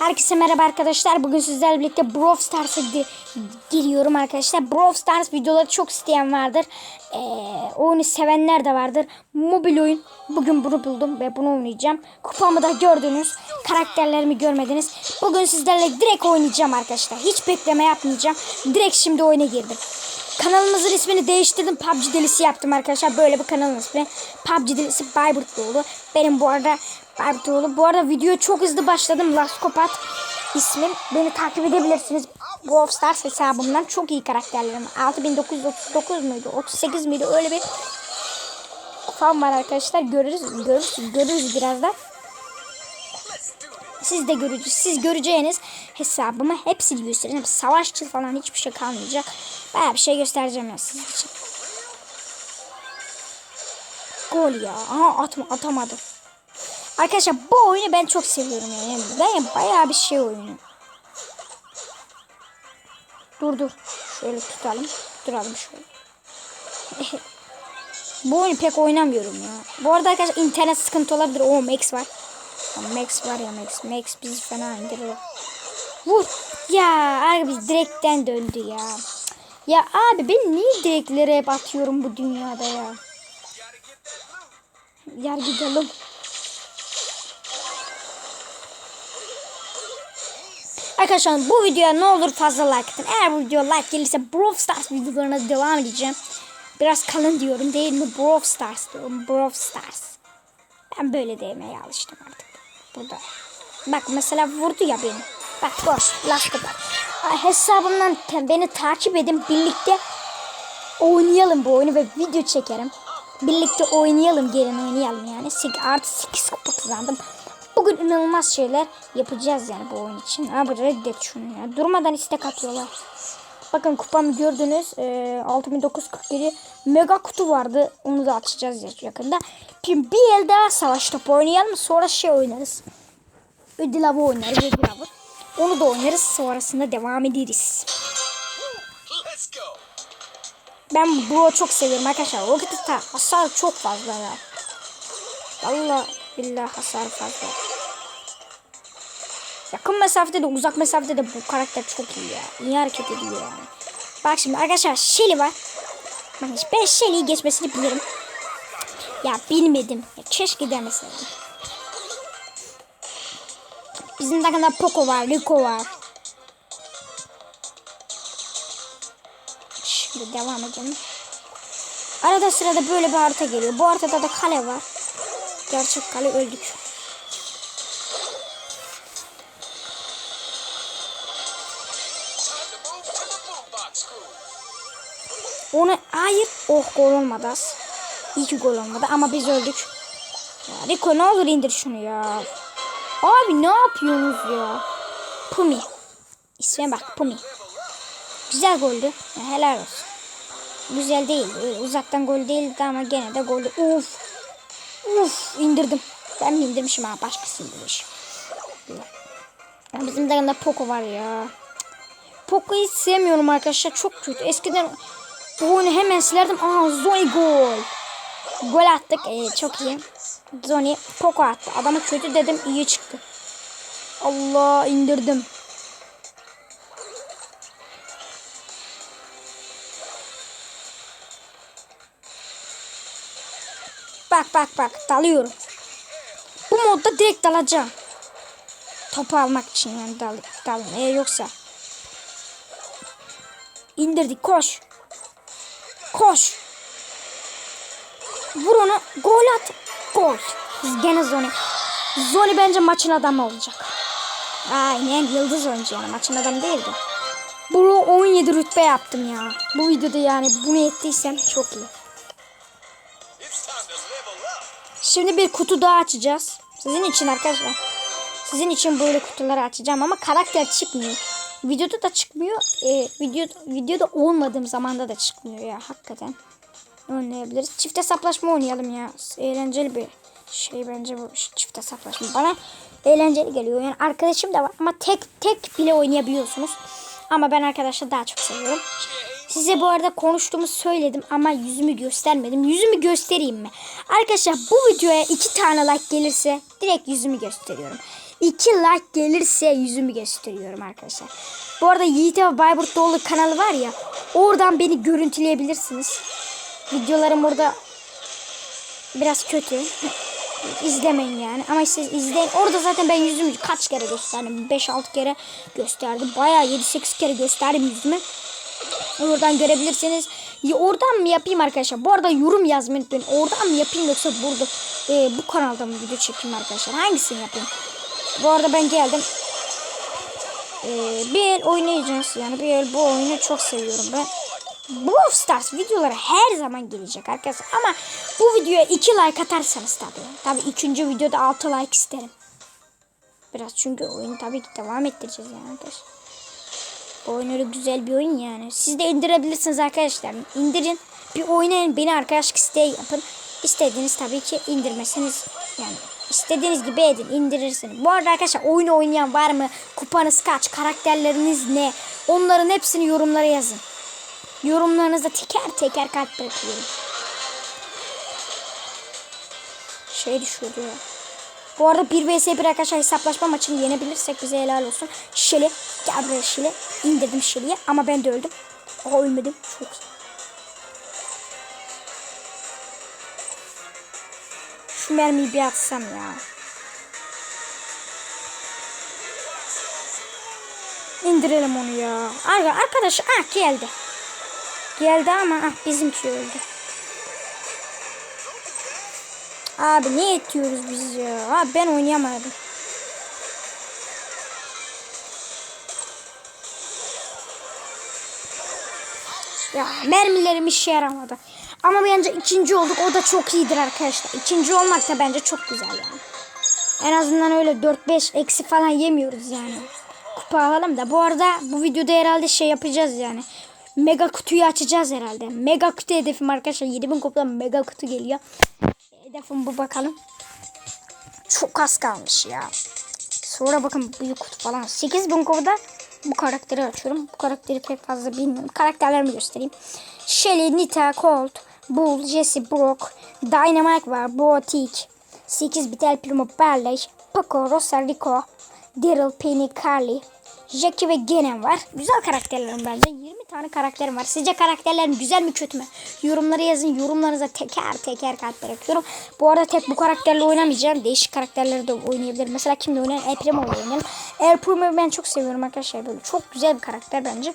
Herkese merhaba arkadaşlar. Bugün sizlerle birlikte Brawl Stars'a gi- giriyorum arkadaşlar. Brawl Stars videoları çok isteyen vardır. Ee, oyunu sevenler de vardır. Mobil oyun. Bugün bunu buldum ve bunu oynayacağım. Kupamı da gördünüz. Karakterlerimi görmediniz. Bugün sizlerle direkt oynayacağım arkadaşlar. Hiç bekleme yapmayacağım. Direkt şimdi oyuna girdim. Kanalımızın ismini değiştirdim. PUBG Delisi yaptım arkadaşlar. Böyle bir kanalın ismi. PUBG Delisi Bayburtluoğlu. Benim bu arada Bayburtluoğlu. Bu arada videoya çok hızlı başladım. Laskopat ismim. Beni takip edebilirsiniz. Brawl Stars hesabımdan çok iyi karakterlerim. 6939 muydu? 38 miydi? Öyle bir fan var arkadaşlar. Görürüz, görürüz, görürüz birazdan. Siz de göreceğiz. Siz göreceğiniz hesabımı hepsini göstereceğim. Savaşçı falan hiçbir şey kalmayacak. Bayağı bir şey göstereceğim ya sizin için. Gol ya. Aha atma, atamadı. Arkadaşlar bu oyunu ben çok seviyorum yani. Ben bayağı bir şey oyunu. Dur dur. Şöyle tutalım. Duralım şöyle. bu oyunu pek oynamıyorum ya. Bu arada arkadaşlar internet sıkıntı olabilir. O Max var. Max var ya Max. Max bizi fena indirir. Vur. Ya abi direkten döndü ya. Ya abi ben niye direklere hep atıyorum bu dünyada ya? Yer gidelim. Arkadaşlar bu videoya ne olur fazla like atın. Eğer bu video like gelirse Brawl Stars videolarına devam edeceğim. Biraz kalın diyorum değil mi? Brawl Stars diyorum. Brawl Stars. Ben böyle demeye alıştım artık. Burada. Bak mesela vurdu ya beni. Bak boş. Laf kadar. Hesabımdan beni takip edin. Birlikte oynayalım bu oyunu ve video çekerim. Birlikte oynayalım. Gelin oynayalım yani. Sek- Artı 8 kupa kazandım. Bugün inanılmaz şeyler yapacağız yani bu oyun için. Abi reddet şunu ya. Durmadan istek atıyorlar. Bakın kupamı gördünüz. Ee, 6947 mega kutu vardı. Onu da açacağız ya- yakında. Şimdi bir el daha savaş topu oynayalım. Sonra şey oynarız. Ödül avı oynarız. Ödül avı. Onu da oynarız. Sonrasında devam ederiz. Ben Bro çok seviyorum arkadaşlar. Rocket Attack hasar çok fazla ya. Allah billah hasar fazla. Yakın mesafede de uzak mesafede de bu karakter çok iyi ya. İyi hareket ediyor yani. Bak şimdi arkadaşlar Shelly var. Bakın ben Shelly'yi geçmesini bilirim. Ya bilmedim. Ya keşke demeseydim. Bizim takımda Poco var, Rico var. Şimdi devam edelim. Arada sırada böyle bir harita geliyor. Bu haritada da kale var. Gerçek kale öldük. Onu hayır. Oh gol olmadı az. İyi ki gol olmadı ama biz öldük. Ya Rico ne olur indir şunu ya. Abi ne yapıyorsunuz ya? Pumi. İsme bak Pumi. Güzel goldü. Ya, helal olsun. Güzel değil. Öyle uzaktan gol değildi ama gene de goldü. Uf. Uf indirdim. Ben mi indirmişim ha başkası indirmiş. Ya bizim takımda Poco var ya. Poco'yu sevmiyorum arkadaşlar. Çok kötü. Eskiden bu oyunu hemen silerdim. Aa Zoni gol. Gol attık. Ee, çok iyi. Zoni Poco attı. Adama kötü dedim iyi çıktı. Allah indirdim. Bak bak bak dalıyorum. Bu modda direkt dalacağım. Topu almak için yani dal, dalın. Ee, yoksa indirdik koş. Koş. Vur onu. Gol at. Gol. Biz gene Zoni. Zoni bence maçın adamı olacak. Aynen yıldız oyuncu yani maçın adamı değildi. Bunu 17 rütbe yaptım ya. Bu videoda yani bunu ettiysem çok iyi. Şimdi bir kutu daha açacağız. Sizin için arkadaşlar. Sizin için böyle kutuları açacağım ama karakter çıkmıyor. Videoda da çıkmıyor. E, video, videoda olmadığım zamanda da çıkmıyor ya hakikaten. Oynayabiliriz. Çift hesaplaşma oynayalım ya. Eğlenceli bir şey bence bu çift hesaplaşma. Bana eğlenceli geliyor. Yani arkadaşım da var ama tek tek bile oynayabiliyorsunuz. Ama ben arkadaşlar daha çok seviyorum. Size bu arada konuştuğumu söyledim ama yüzümü göstermedim. Yüzümü göstereyim mi? Arkadaşlar bu videoya iki tane like gelirse direkt yüzümü gösteriyorum. 2 like gelirse yüzümü gösteriyorum arkadaşlar. Bu arada Yiğit ve Bayburt Doğulu kanalı var ya. Oradan beni görüntüleyebilirsiniz. Videolarım orada biraz kötü. İzlemeyin yani. Ama siz izleyin. Orada zaten ben yüzümü kaç kere gösterdim? 5-6 kere gösterdim. Bayağı 7-8 kere gösterdim yüzümü. Oradan görebilirsiniz. Ya oradan mı yapayım arkadaşlar? Bu arada yorum yazmayı unutmayın. Oradan mı yapayım yoksa burada e, bu kanalda mı video çekeyim arkadaşlar? Hangisini yapayım? Bu arada ben geldim. E, bir el oynayacağız yani. Bir el bu oyunu çok seviyorum ben. Brawl Stars videoları her zaman gelecek arkadaşlar. Ama bu videoya 2 like atarsanız tabii. Tabii ikinci videoda 6 like isterim. Biraz çünkü oyunu tabii ki devam ettireceğiz yani arkadaşlar. Bu oyun öyle güzel bir oyun yani. Siz de indirebilirsiniz arkadaşlar. İndirin. Bir oynayın. Beni arkadaşlık isteği yapın. İstediğiniz tabii ki indirmesiniz. Yani istediğiniz gibi edin. indirirsiniz. Bu arada arkadaşlar oyun oynayan var mı? Kupanız kaç? Karakterleriniz ne? Onların hepsini yorumlara yazın. Yorumlarınızda teker teker kalp bırakıyorum. Şey düşüyordu ya. Bu arada 1 vs 1 arkadaşlar hesaplaşma maçını yenebilirsek bize helal olsun. Şeli. Gel buraya Şeli. İndirdim Şeli'ye ama ben de öldüm. Aa ölmedim. Çok güzel. Şu mermiyi bir atsam ya. İndirelim onu ya. Arka, arkadaş ah geldi. Geldi ama ah bizimki öldü. Abi ne etiyoruz biz ya? Abi ben oynayamadım. Ya mermilerim işe yaramadı. Ama bence ikinci olduk. O da çok iyidir arkadaşlar. İkinci olmak da bence çok güzel yani. En azından öyle 4-5 eksi falan yemiyoruz yani. Kupa alalım da. Bu arada bu videoda herhalde şey yapacağız yani. Mega kutuyu açacağız herhalde. Mega kutu hedefim arkadaşlar. 7000 kupadan mega kutu geliyor. Hedefim bu bakalım. Çok az kalmış ya. Sonra bakın büyük kutu falan. 8000 kupada bu karakteri açıyorum. Bu karakteri pek fazla bilmiyorum. Karakterlerimi göstereyim. Shelly, Nita, Colt, Bull, Jesse, Brock, Dynamite var, Botik, 8 bit El Primo, Barley, Poco, Rosa, Rico, Daryl, Penny, Carly, Jackie ve Genen var. Güzel karakterlerim bence. 20 tane karakterim var. Sizce karakterlerim güzel mi kötü mü? Yorumlara yazın. Yorumlarınıza teker teker kalp bırakıyorum. Bu arada tek bu karakterle oynamayacağım. Değişik karakterleri de oynayabilirim. Mesela kimle oynayalım? El Primo oynayalım. El Primo'yu ben çok seviyorum arkadaşlar. Böyle çok güzel bir karakter bence.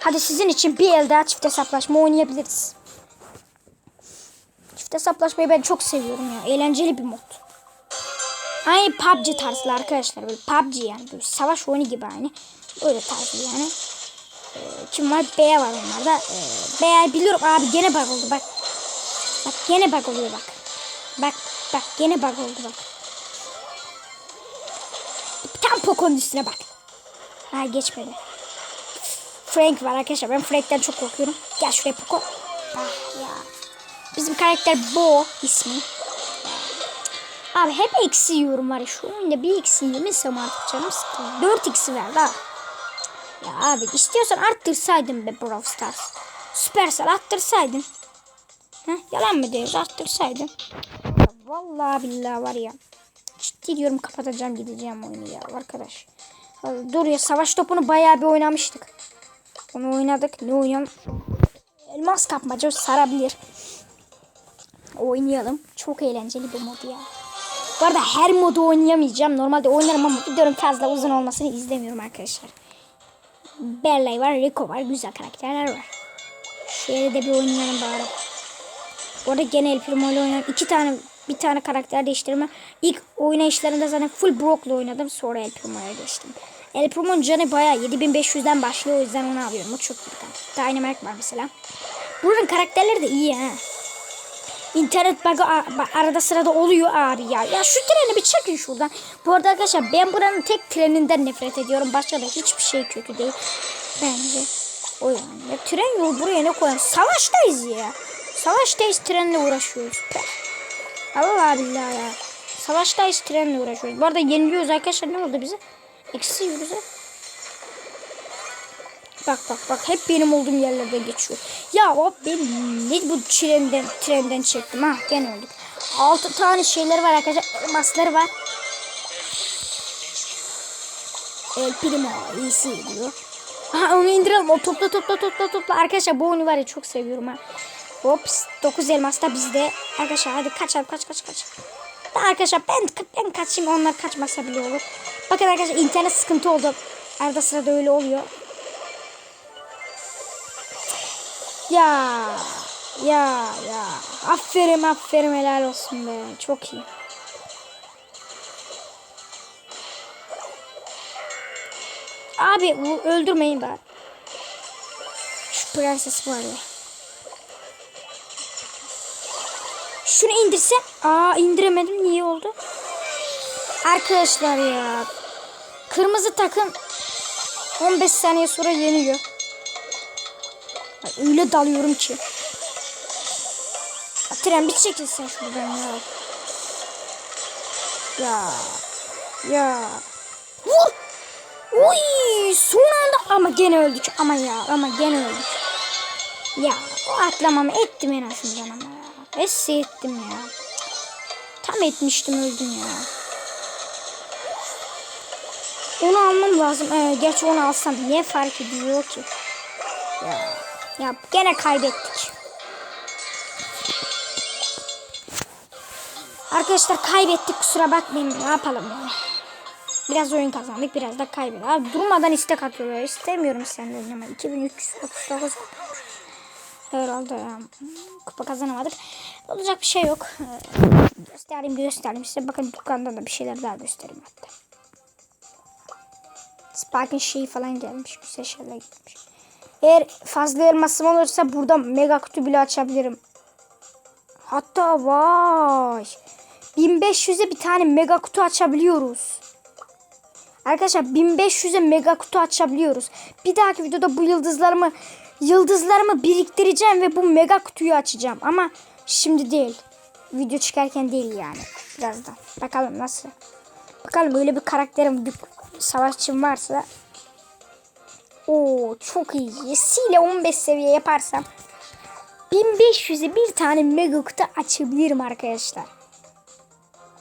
Hadi sizin için bir el daha çift hesaplaşma oynayabiliriz. Çift hesaplaşmayı ben çok seviyorum ya. Eğlenceli bir mod. Aynı PUBG tarzlı arkadaşlar. Böyle PUBG yani. Böyle savaş oyunu gibi aynı. Öyle tarzı yani. Ee, kim var? B var onlarda. Ee, B biliyorum. Abi gene bug oldu bak. Bak gene bug oluyor bak. Bak bak gene bug oldu bak. Tam Poco'nun üstüne bak. Ha geçmedi. Frank var arkadaşlar. Ben Frank'ten çok korkuyorum. Gel şuraya Poco. Ah ya. Bizim karakter Bo ismi. Abi hep eksi yiyorum var ya. Şu oyunda bir eksi yemesem artık canım sıkıldı. 4 eksi verdi ha. Ya abi istiyorsan arttırsaydın be Brawl Stars. Supercell arttırsaydın. Heh, yalan mı diyoruz arttırsaydın. Ya vallahi billahi var ya. Ciddi diyorum kapatacağım gideceğim oyunu ya arkadaş. Dur ya savaş topunu bayağı bir oynamıştık. Onu oynadık. Ne oynayalım? Elmas kapmaca sarabilir. Oynayalım. Çok eğlenceli bir mod ya. Bu arada her modu oynayamayacağım. Normalde oynarım ama videonun fazla uzun olmasını izlemiyorum arkadaşlar. Bella var, Rico var. Güzel karakterler var. Şöyle de bir oynayalım bari. Bu arada gene El Primo ile. İki tane bir tane karakter değiştirme. İlk oynayışlarında zaten full Brock'la oynadım. Sonra El Primo'ya geçtim. El Primo'nun canı bayağı 7500'den başlıyor. O yüzden onu alıyorum. O çok iyi. Dynamite var mesela. Buranın karakterleri de iyi ha. İnternet bug'ı arada sırada oluyor abi ya. Ya şu treni bir çekin şuradan. Bu arada arkadaşlar ben buranın tek treninden nefret ediyorum. Başka da hiçbir şey kötü değil. Bence o yani. Ya tren yolu buraya ne koyan? Savaştayız ya. Savaştayız trenle uğraşıyoruz. Allah billahi ya. Savaştayız trenle uğraşıyoruz. Bu arada yeniliyoruz arkadaşlar. Ne oldu bize? Eksi ha. Bak bak bak hep benim olduğum yerlerde geçiyor. Ya o ben ne bu trenden trenden çektim ha gene öldük. 6 tane şeyler var arkadaşlar. Elmasları var. El Primo iyisi diyor. Ha onu indirelim. O topla topla topla topla. Arkadaşlar bu oyunu var ya çok seviyorum ha. Hops 9 elmas da bizde. Arkadaşlar hadi kaçalım kaç kaç kaç. Da arkadaşlar ben ben kaçayım onlar kaçmasa bile olur. Bakın arkadaşlar internet sıkıntı oldu. Arada sırada öyle oluyor. Ya ya ya. Aferin aferin helal olsun be. Çok iyi. Abi öldürmeyin bari. Şu prenses var ya. Şunu indirsem. Aa indiremedim. Niye oldu? Arkadaşlar ya. Kırmızı takım 15 saniye sonra yeniyor. Ay, öyle dalıyorum ki. Ya, tren bir çekilsin şuradan ya. Ya. Ya. Vur. Uy, son anda ama gene öldük ama ya ama gene öldük. Ya o atlamamı ettim en azından ama ya. Esse ettim ya. Tam etmiştim öldüm ya. Onu almam lazım. Ee, gerçi onu alsam ne fark ediyor ki? Ya, ya gene kaybettik. Arkadaşlar kaybettik kusura bakmayın ne yapalım yani. Biraz oyun kazandık biraz da kaybettik. Abi durmadan istek atıyorlar. İstemiyorum senden ama 2339 herhalde kupa kazanamadık. Olacak bir şey yok. Ee, göstereyim göstereyim size. Bakın dükkanda da bir şeyler daha göstereyim hatta. Spark'ın şeyi falan gelmiş. Güzel şeyler gelmiş. Eğer fazla elmasım olursa burada mega kutu bile açabilirim. Hatta vay. 1500'e bir tane mega kutu açabiliyoruz. Arkadaşlar 1500'e mega kutu açabiliyoruz. Bir dahaki videoda bu yıldızlarımı yıldızlarımı biriktireceğim ve bu mega kutuyu açacağım. Ama şimdi değil. Video çıkarken değil yani. Birazdan. Bakalım nasıl. Bakalım böyle bir karakterim, bir savaşçım varsa. Oo çok iyi. Yesiyle 15 seviye yaparsam 1500'e bir tane mega kutu açabilirim arkadaşlar.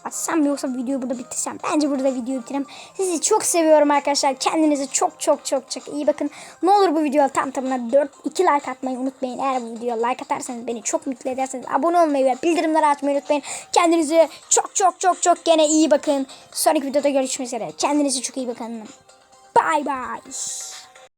Açsam yoksa videoyu burada bitirsem? Bence burada videoyu bitireyim. Sizi çok seviyorum arkadaşlar. Kendinize çok çok çok çok iyi bakın. Ne olur bu videoya tam tamına 4 2 like atmayı unutmayın. Eğer bu videoya like atarsanız beni çok mutlu ederseniz abone olmayı ve bildirimleri açmayı unutmayın. Kendinize çok çok çok çok gene iyi bakın. Sonraki videoda görüşmek üzere. Kendinize çok iyi bakın. Bye bye.